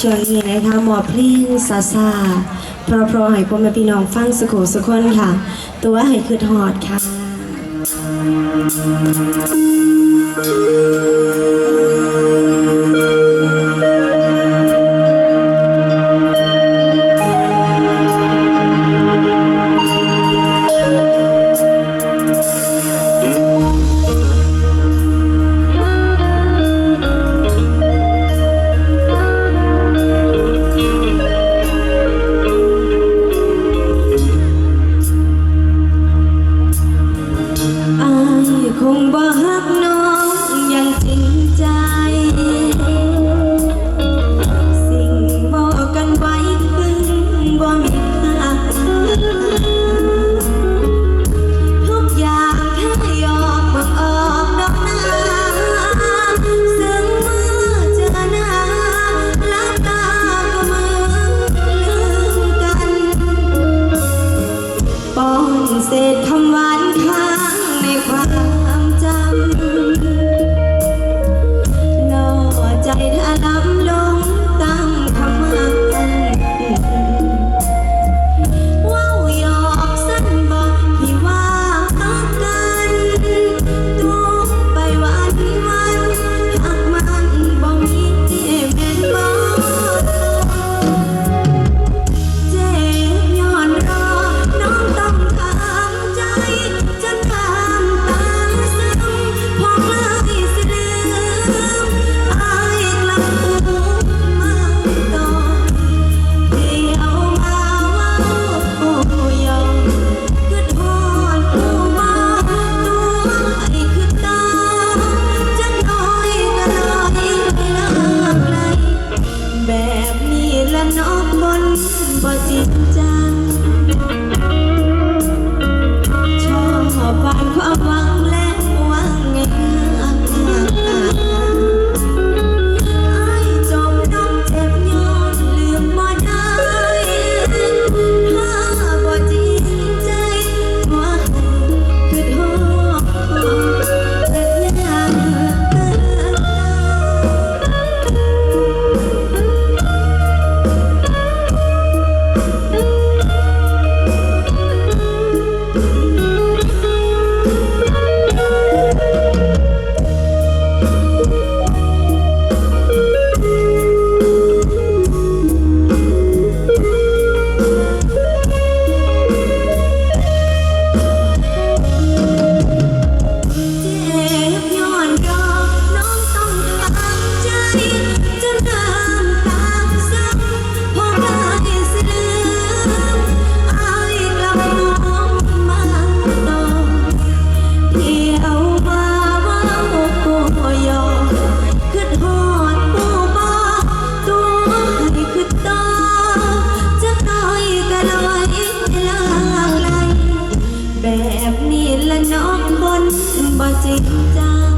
ช่วงนี้นะคะหมอเพลงซาซาพรอพรอให้พ่อแม่พี่น้องฟังสุโขสุคนค่ะ ตัวให้คือหอดค่ะ แบบนี้ละน้องคนบ่จริงจัง